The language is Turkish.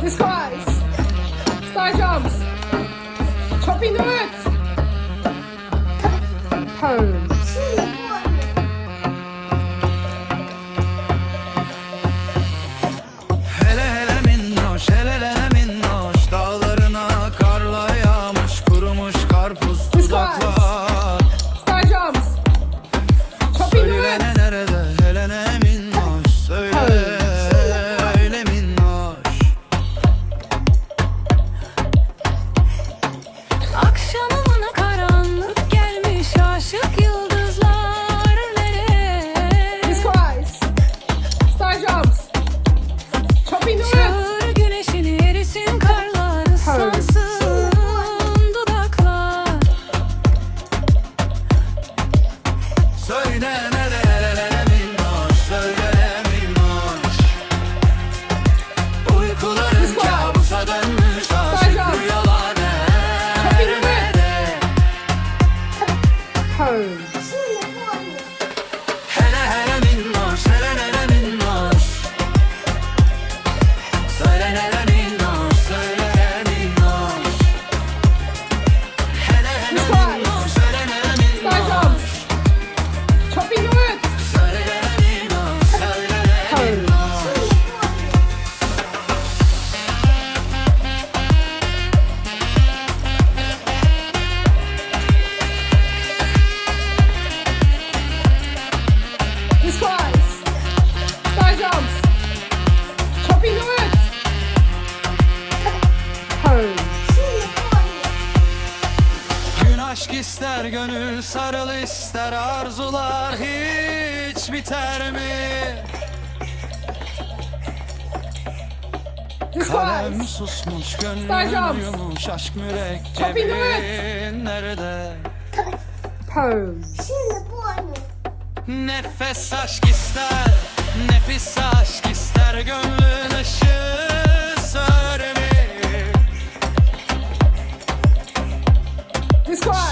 Disguise. Jumps. Chopping Güne aşk ister gönül sarıl ister arzular hiç biter mi? Kalem susmuş gönlüm yumuş aşk mürekkebin nerede? Nefes aşk ister, nefis aşk ister gönlün ışığı sörmüş. This quiet.